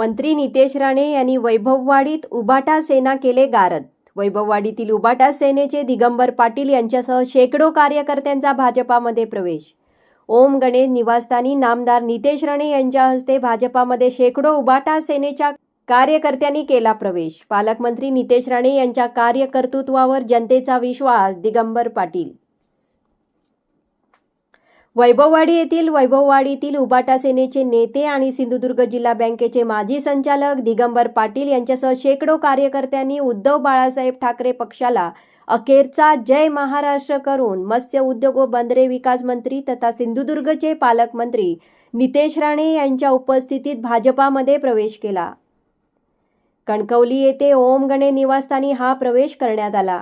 मंत्री नितेश राणे यांनी वैभववाडीत उबाटा सेना केले गारद. वैभववाडीतील उबाटा सेनेचे दिगंबर पाटील यांच्यासह शेकडो कार्यकर्त्यांचा भाजपामध्ये प्रवेश. ओम गणेश निवासस्थानी नामदार नितेश राणे यांच्या हस्ते भाजपामध्ये शेकडो उबाटा सेनेच्या कार्यकर्त्यांनी केला प्रवेश. पालकमंत्री नितेश राणे यांच्या कार्यकर्तृत्वावर जनतेचा विश्वास दिगंबर पाटील वैभववाडी येथील वैभववाडीतील उबाटा सेनेचे नेते आणि सिंधुदुर्ग जिल्हा बँकेचे माजी संचालक दिगंबर पाटील यांच्यासह शेकडो कार्यकर्त्यांनी उद्धव बाळासाहेब ठाकरे पक्षाला अखेरचा जय महाराष्ट्र करून मत्स्य उद्योग व बंदरे विकास मंत्री तथा सिंधुदुर्गचे पालकमंत्री नितेश राणे यांच्या उपस्थितीत भाजपामध्ये प्रवेश केला. कणकवली येथे ओम गणे निवासस्थानी हा प्रवेश करण्यात आला.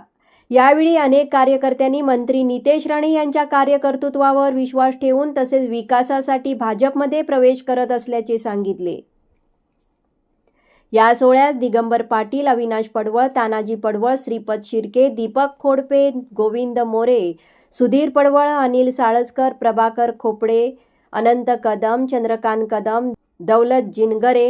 यावेळी अनेक कार्यकर्त्यांनी मंत्री नितेश राणे यांच्या कार्यकर्तृत्वावर विश्वास ठेवून तसेच विकासासाठी भाजपमध्ये प्रवेश करत असल्याचे सांगितले. या सोहळ्यास दिगंबर पाटील अविनाश पडवळ तानाजी पडवळ श्रीपद शिर्के दीपक खोडपे गोविंद मोरे सुधीर पडवळ अनिल साळसकर प्रभाकर खोपडे अनंत कदम चंद्रकांत कदम दौलत जिनगरे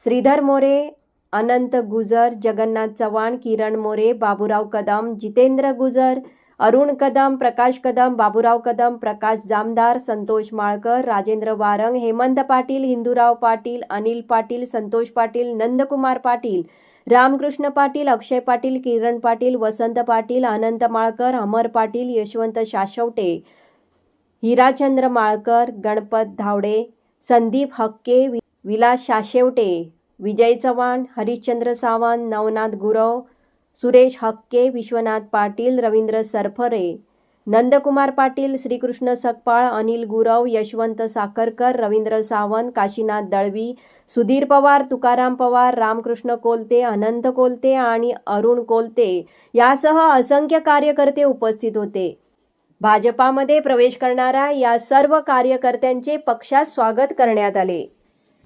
श्रीधर मोरे अनंत गुजर जगन्नाथ चव्हाण किरण मोरे बाबूराव कदम जितेंद्र गुजर अरुण कदम प्रकाश कदम बाबूराव कदम प्रकाश जामदार संतोष माळकर राजेंद्र वारंग हेमंत पाटील हिंदूराव पाटील अनिल पाटील संतोष पाटील नंदकुमार पाटील रामकृष्ण पाटील अक्षय पाटील किरण पाटील वसंत पाटील अनंत माळकर अमर पाटील यशवंत शाशवटे हिराचंद्र माळकर गणपत धावडे संदीप हक्के विलास शाशेवटे. विजय चव्हाण हरिश्चंद्र सावंत नवनाथ गुरव सुरेश हक्के विश्वनाथ पाटील रवींद्र सरफरे नंदकुमार पाटील श्रीकृष्ण सकपाळ अनिल गुरव यशवंत साखरकर रवींद्र सावंत काशीनाथ दळवी सुधीर पवार तुकाराम पवार रामकृष्ण कोलते अनंत कोलते आणि अरुण कोलते यासह असंख्य कार्यकर्ते उपस्थित होते. भाजपामध्ये प्रवेश करणाऱ्या या सर्व कार्यकर्त्यांचे पक्षात स्वागत करण्यात आले.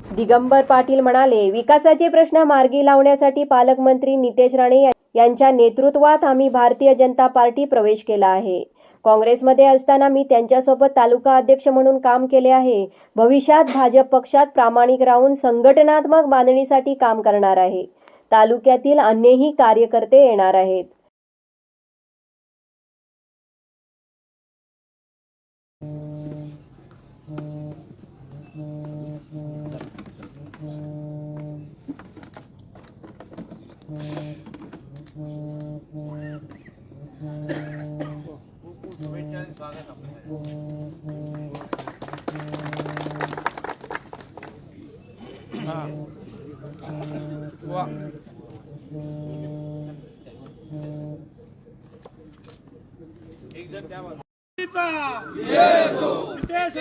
दिगंबर पाटील म्हणाले विकासाचे प्रश्न मार्गी लावण्यासाठी पालकमंत्री नितेश राणे यांच्या नेतृत्वात आम्ही भारतीय जनता पार्टी प्रवेश केला आहे. काँग्रेसमध्ये असताना मी त्यांच्यासोबत तालुका अध्यक्ष म्हणून काम केले आहे. भविष्यात भाजप पक्षात प्रामाणिक राहून संघटनात्मक बांधणीसाठी काम करणार आहे. तालुक्यातील अन्यही कार्यकर्ते येणार आहेत.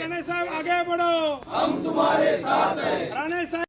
राणे साहब आगे बढ़ो हम तुम्हारे साथ हैं. Rane Sahab